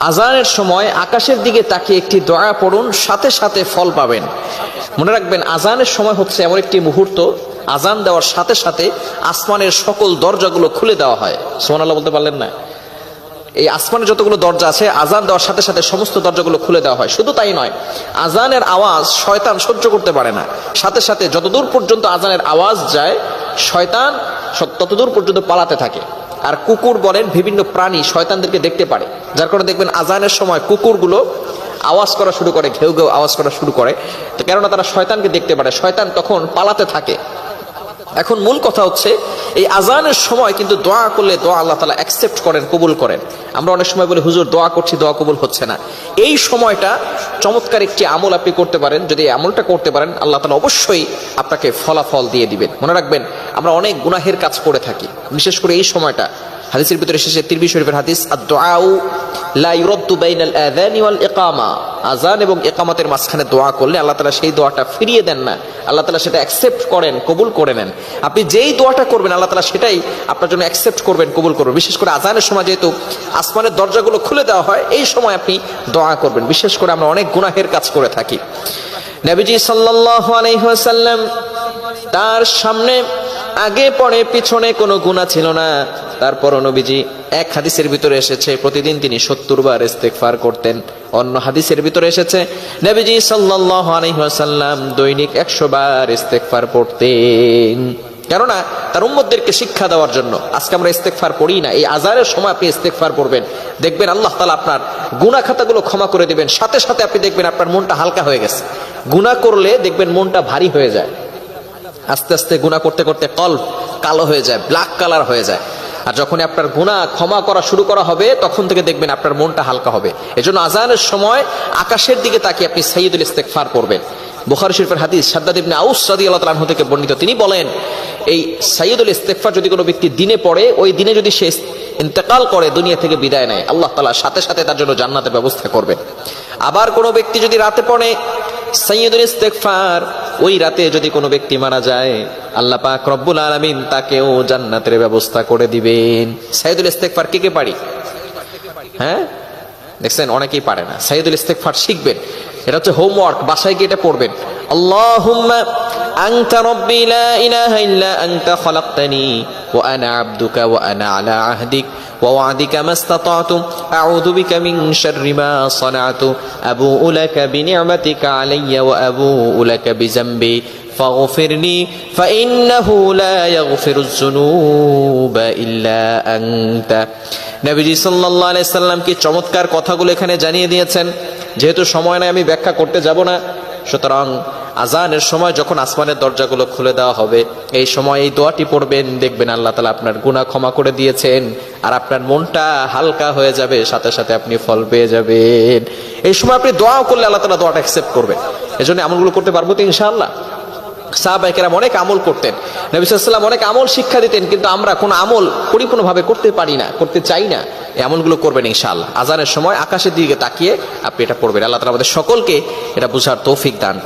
আজানের সময় আকাশের দিকে তাকিয়ে একটি দয়া পড়ুন, সাথে সাথে ফল পাবেন। মনে রাখবেন, আজানের সময় হচ্ছে এমন একটি মুহূর্ত, আজান দেওয়ার সাথে সাথে আসমানের সকল দরজাগুলো খুলে দেওয়া হয়। সোমানাল্লাহ বলতে পারলেন না? এই আসমানের যতগুলো দরজা আছে, আজান দেওয়ার সাথে সাথে সমস্ত দরজাগুলো খুলে দেওয়া হয়। শুধু তাই নয়, আজানের আওয়াজ শয়তান সহ্য করতে পারে না। সাথে সাথে যতদূর পর্যন্ত আজানের আওয়াজ যায়, শয়তান ততদূর পর্যন্ত পালাতে থাকে। আর কুকুর বলেন বিভিন্ন প্রাণী শয়তানদেরকে দেখতে পারে। যার কারণে দেখবেন আজানের সময় কুকুরগুলো আওয়াজ করা শুরু করে, ঘেউ ঘেউ আওয়াজ করা শুরু করে। তো কেননা তারা শয়তানকে দেখতে পারে, শয়তান তখন পালাতে থাকে। এখন মূল কথা হচ্ছে, এই আজানের সময় কিন্তু দোয়া করলে দোয়া আল্লাহ তালা অ্যাকসেপ্ট করেন, কবুল করেন। আমরা অনেক সময় বলি, হুজুর, দোয়া করছি, দোয়া কবুল হচ্ছে না। এই সময়টা চমৎকার একটি আমল আপনি করতে পারেন। যদি এই আমলটা করতে পারেন, আল্লাহ তালা অবশ্যই আপনাকে ফলাফল দিয়ে দিবেন। মনে রাখবেন, আমরা অনেক গুনাহের কাজ করে থাকি। বিশেষ করে এই সময়টা। হাদিসের ভিতরে এসেছে তিরবি শরীফের হাদিস আদ-দুআউ লা ইউরাদ্দু বাইনাল আযানি ওয়াল ইকামা। আযান এবং একামতের মাঝখানে দোয়া করলে আল্লাহ তাআলা সেই দোয়াটা ফিরিয়ে দেন না। আল্লাহ তাআলা সেটা অ্যাকসেপ্ট করেন, কবুল করে নেন। আপনি যেই দোয়াটা করবেন, আল্লাহ তাআলা সেটাই আপনার জন্য অ্যাকসেপ্ট করবেন, কবুল করবেন। বিশেষ করে আজানের সময় যেহেতু আসমানের দরজাগুলো খুলে দেওয়া হয়, এই সময় আপনি দোয়া করবেন। বিশেষ করে আমরা অনেক গুনাহের কাজ করে থাকি। নবীজি সাল্লাল্লাহু আলাইহি ওয়াসাল্লাম তার সামনে আগে, পরে, পিছনে কোনো গুণা ছিল না। তারপর নবীজি এক হাদিসের ভিতরে এসেছে, প্রতিদিন তিনি সত্তর বার ইস্তেগফার করতেন। অন্য হাদিসের ভিতরে এসেছে, নবীজি সাল্লাল্লাহু আলাইহি ওয়াসাল্লাম দৈনিক একশো বার ইস্তেগফার পড়তেন। কেননা, তার উম্মতদেরকে শিক্ষা দেওয়ার জন্য। আজকে আমরা ইস্তেগফার পড়ি না, এই আজারের সময় আপনি ইস্তেগফার পড়বেন। দেখবেন আল্লাহ তালা আপনার গুনাহ খাতাগুলো ক্ষমা করে দেবেন। সাথে সাথে আপনি দেখবেন আপনার মনটা হালকা হয়ে গেছে। গুনাহ করলে দেখবেন মনটা ভারী হয়ে যায়। আস্তে আস্তে গুণা করতে করতে কল কালো হয়ে যায় ব্ল্যাক কালার হয়ে যায়। আর যখনই আপনার গুণা ক্ষমা করা শুরু করা হবে, তখন থেকে দেখবেন আপনার মনটা হালকা হবে। এজন্য আজানের সময় আকাশের দিকে তাকিয়ে আপনি সাইয়দুল ইস্তেগফার করবেন বুখারী শরীফের হাদিস সাদ্দাদ ইবনে আউস রাদিয়াল্লাহু তাআলা আনহু থেকে বর্ণিত, তিনি বলেন, এই সাইয়দুল ইস্তেগফার যদি কোনো ব্যক্তি দিনে পড়ে, ওই দিনে যদি সে ইন্তেকাল করে, দুনিয়া থেকে বিদায় নেয়, আল্লাহ তালা সাথে সাথে তার জন্য জান্নাতের ব্যবস্থা করবেন। আবার কোনো ব্যক্তি যদি রাতে পড়ে সৈয়দুল ইস্তেগফার, ওই রাতে যদি কোনো ব্যক্তি মারা যায়, আল্লাহ পাক রব্বুল আলামিন তাকেও জান্নাতের ব্যবস্থা করে দিবেন। সৈয়দুল ইস্তেগফার কে কে পারি? হ্যাঁ? দেখছেন, অনেকেই পারে না। সাইদুল ইস্তেগফার শিখবেন। এটা হচ্ছে হোমওয়ার্ক, বাসায় গিয়ে এটা পড়বেন। আল্লাহুম্মা আনতা রব্বি লা ইলাহা ইল্লা আনতা খলাকতানি। ওয়া আনা আবদুকা ওয়া আনা আলা আহদিক ووعدك ما استطعت أعوذ بك من شر ما صنعت أبوء لك بنعمتك علي وأبوء لك بذنبي فاغفرني فإنه لا يغفر الذنوب إلا أنت নবীজি সাল্লাল্লাহু আলাইহি সাল্লাম কি চমৎকার কথাগুলো এখানে জানিয়ে দিয়েছেন যেহেতু সময় নাই আমি ব্যাখ্যা করতে যাব না সুতরাং আজানের সময় যখন আসমানের দরজাগুলো খুলে দেওয়া হবে, এই সময় এই দোয়াটি পড়বেন, দেখবেন আল্লাহ তালা আপনার গুনাহ ক্ষমা করে দিয়েছেন, আর আপনার মনটা হালকা হয়ে যাবে, সাথে সাথে আপনি ফল পেয়ে যাবেন। এই সময় আপনি দোয়াও করলে আল্লাহ তালা দোয়াটা অ্যাকসেপ্ট করবে এই জন্য আমলগুলো করতে পারব তো ইনশাআল্লাহ। সাহাবাহিকেরাম অনেক আমল করতেন। নবী সাল্লাম অনেক আমল শিক্ষা দিতেন, কিন্তু আমরা কোনো আমল পরিপূর্ণভাবে করতে পারি না, করতে চাই না। এই আমলগুলো করবেন ইনশাআল্লাহ। আজানের সময় আকাশের দিকে তাকিয়ে আপনি এটা পড়বেন। আল্লাহ তালা আমাদের সকলকে এটা বুঝার তৌফিক দান